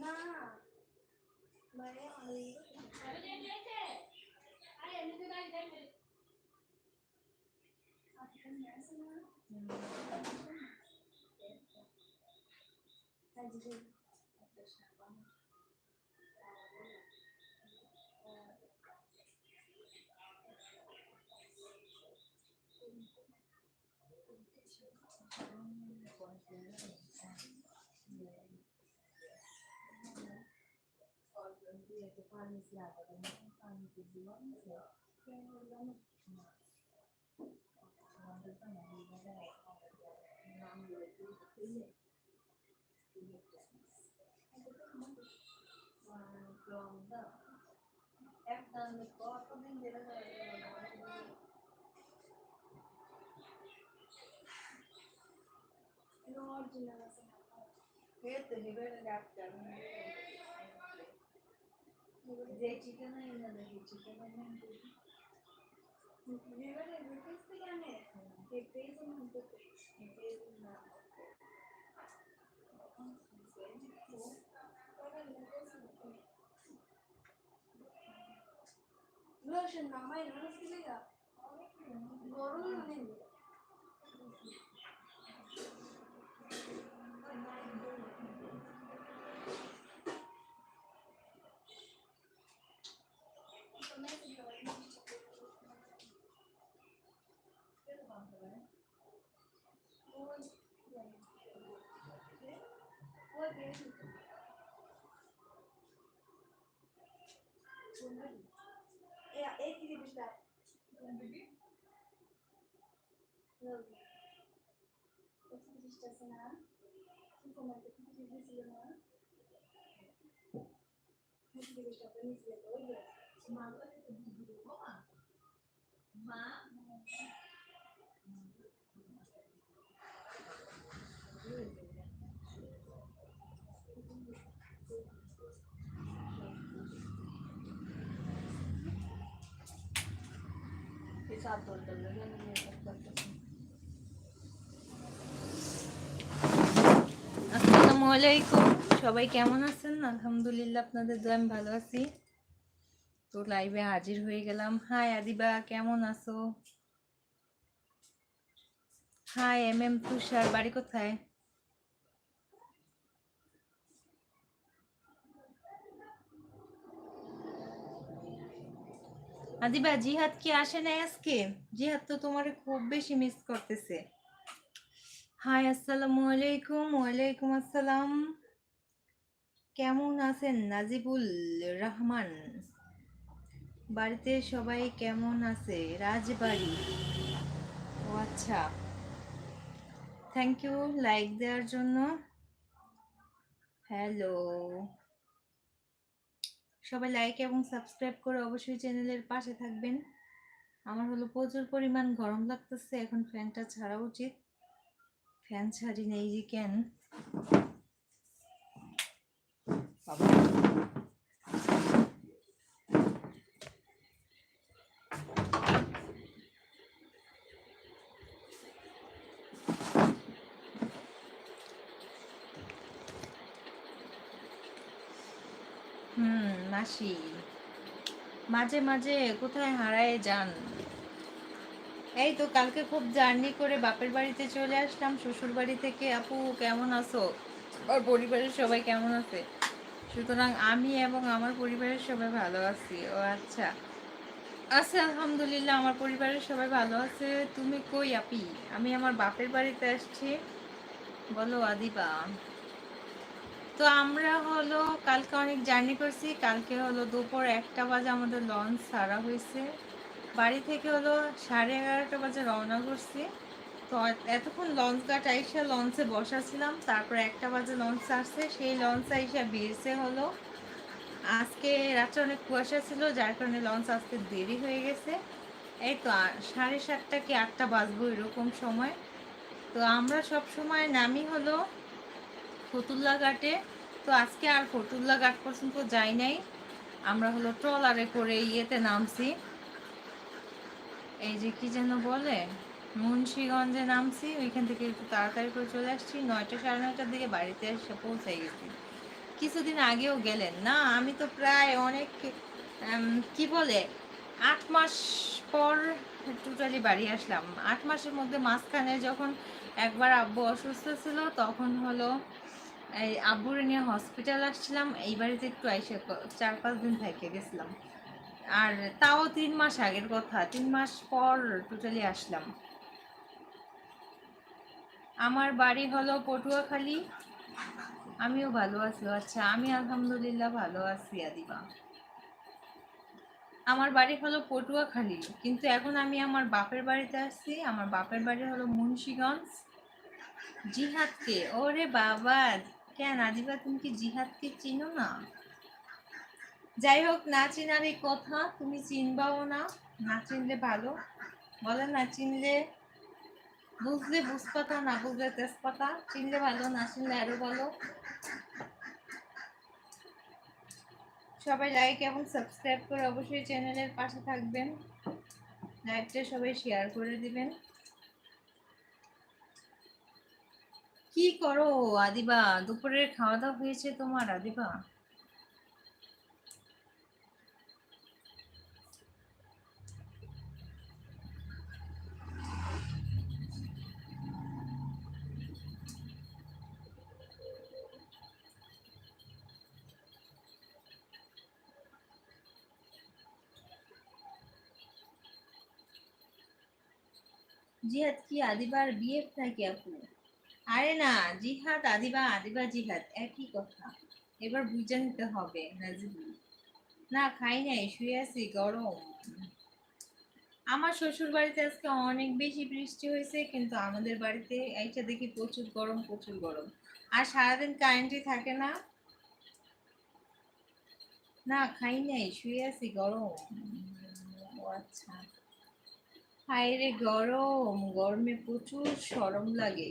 না মানে আমি অরিজিনাল আছে যে চিকেন না দেখি চিকেন এবারে রিকোয়েস্ট থেকে আনে এই পেজ মধ্যে লোশন না হয় না সিলেগা গরম মানে They chicken and another chicken and then we were able to see an air. It pays in the pitch, it pays in the रोशन मामा इन्होंने किसी का गौरव ने नहीं दिया É equilibrista. Equilibristasyna. Equilibrista. Ma. Ma. আসসালামু আলাইকুম। সবাই কেমন আছেন? আলহামদুলিল্লাহ, আপনাদের দোয়া আমি ভালো আছি। তো লাইভে হাজির হয়ে গেলাম। হাই আদিবা, কেমন আছো? হাই এম এম তুষার, বাড়ি কোথায়? আদিবা জিহাদ কি আসে না আজকে? জিহাদ তো তোমার খুব বেশি মিস করতেছে। হাই আসসালামু আলাইকুম, ওয়ালাইকুম আসসালাম। কেমন আছেন নাজিবুল রহমান? বাড়িতে সবাই কেমন আছে? রাজবাড়ি? ও আচ্ছা। থ্যাংক ইউ লাইক দেওয়ার জন্য। হ্যালো সবাই লাইক এবং সাবস্ক্রাইব করে অবশ্যই চ্যানেলের পাশে থাকবেন। আমার হলো প্রচুর পরিমাণ গরম লাগতেছে, এখন ফ্যানটা ছাড়া উচিত। ফ্যান ছাড়ি নেই যে কেন বাবা মাসি মাঝে মাঝে কোথায় হারায় যান। এই তো কালকে খুব জার্নি করে বাপের বাড়িতে চলে আসলাম, শ্বশুর বাড়ি থেকে, আপু, কেমন আছো? আর পরিবারের সবাই কেমন আছে? সুতরাং আমি এবং আমার পরিবারের সবাই ভালো আছি। ও আচ্ছা। আচ্ছা আলহামদুলিল্লাহ, আমার পরিবারের সবাই ভালো আছে। তুমি কই আপি? আমি আমার বাপের বাড়িতে আসছি। বলো আদিবা। তো আমরা হলো, কালকে অনেক জার্নি করছি। কালকে হলো দুপুর একটা বাজে আমাদের লঞ্চ সারা হয়েছে। বাড়ি থেকে হলো সাড়ে এগারোটা বাজে রওনা করছি। তো এতক্ষণ লঞ্চ ঘাট আইসা লঞ্চে বসা ছিলাম তারপর একটা বাজে লঞ্চ আসছে। সেই লঞ্চ আইসা বেরছে হলো। আজকে রাত্রে অনেক কুয়াশা ছিল, যার কারণে লঞ্চ আসতে দেরি হয়ে গেছে। এই তো সাড়ে সাতটা কি আটটা বাজবো এরকম সময়। তো আমরা সব সময় নামি হলো ফতুল্লা ঘাটে। তো আজকে আর ফতুল্লা ঘাট পর্যন্ত যাই নাই। আমরা হলো ট্রলারে করে ইয়েতে নামছি। এই যে কি যেন বলে, মুন্সিগঞ্জে নামছি। ওইখান থেকে একটু তাড়াতাড়ি করে চলে আসছি। নয়টা সাড়ে নয়টার দিকে বাড়িতে এসে পৌঁছে গেছি। কিছুদিন আগেও গেলেন। না, আমি তো প্রায় অনেক কি বলে, আট মাস পর টোটালি বাড়ি আসলাম। আট মাসের মধ্যে মাঝখানে যখন একবার আব্বু অসুস্থ ছিল, তখন হলো এই আব্বুরে নিয়ে হসপিটাল আসছিলাম, এই বাড়িতে একটু ক- চার পাঁচ দিন থেকে গেছিলাম। আর তাও তিন মাস আগের কথা, তিন মাস পর টোটালি আসলাম। আমার বাড়ি হলো পটুয়াখালী। আমিও ভালো আছি আচ্ছা আমি আলহামদুলিল্লাহ ভালো আছি, আদিবা। আমার বাড়ি হলো পটুয়াখালী, কিন্তু এখন আমি আমার বাপের বাড়িতে আসছি আমার বাপের বাড়ি হলো মুন্সীগঞ্জ। জিহাদকে, ওরে বাবা কেন? আদিবা তুমি কি জিহাদকে চিনো না? যাই হোক, না চিনার এই কথা, তুমি চিনবাও না না চিনলে ভালো। বলে না, চিনলে বুঝলে বুঝপাতা, না বুঝলে তেজপাতা। চিনলে ভালো, না চিনলে আরও ভালো। সবাই লাইক এবং সাবস্ক্রাইব করে অবশ্যই চ্যানেলের পাশে থাকবেন। লাইকটা সবাই শেয়ার করে দিবেন। কি করো আদিবা? দুপুরের খাওয়া দাওয়া হয়েছে তোমার, আদিবা? জিহাদ কি আদিবার বিয়ে নাকি আপু আরে না, জিহাদ, আদিবা আদিবা জিহাদ, একই কথা। এবার বুঝে নিতে হবে না, খাই নাই, শুয়ে আছি, গরম। আমার শ্বশুর বাড়িতে আজকে অনেক বেশি বৃষ্টি হয়েছে, কিন্তু আমাদের বাড়িতে এইটা দেখি প্রচুর গরম প্রচুর গরম। আর সারাদিন কারেন্টই থাকে না। না, খাই নাই, শুয়ে আছি, গরম। আচ্ছা। হায় রে, গরম। গরমে প্রচুর সরম লাগে।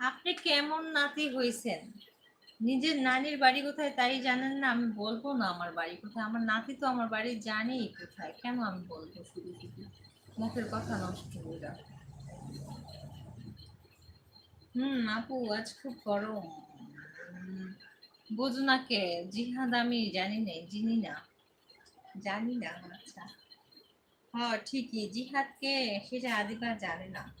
আপনি কেমন নাতি হয়েছেন নিজের নানির বাড়ি কোথায় তাই জানেন না? আমি বলব না আমার বাড়ি কোথায়। আমার নাতি তো আমার বাড়ি জানেই কোথায়। কেন আমি বলব শুধু শুধু? মুখের কথা নষ্ট হয়ে যাবে। হুম, আপু, আজ খুব গরম। বোঝো না কে, জিহাদ আমি জানি না চিনি না। জানি না আচ্ছা। হ্যাঁ ঠিকই। জিহাদ কে সেটা আদিবা জানে না।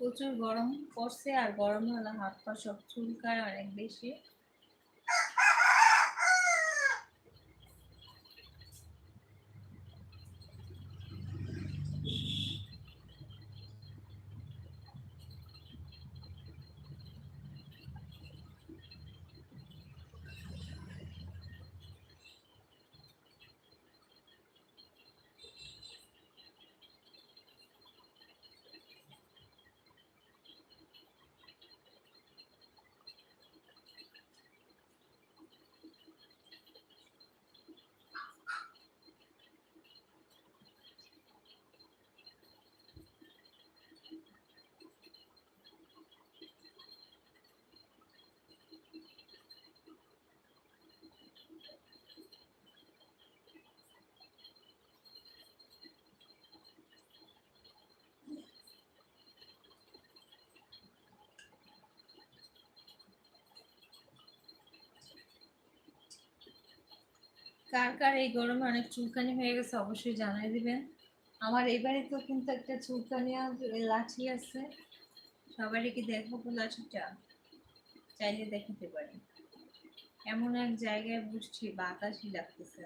প্রচুর গরম পড়ছে আর গরম হাত পা সব চুলকায় অনেক বেশি। কার কার এই গরমে অনেক চুলকানি হয়ে গেছে অবশ্যই জানাই দিবেন। আমার এবারে তো কিন্তু একটা চুলকানি লাঠি আছে। সবারই কি দেখাবো লাঠিটা? চাইলে দেখাতে পারি। এমন এক জায়গায় বসছি, বাতাসই লাগতেছে।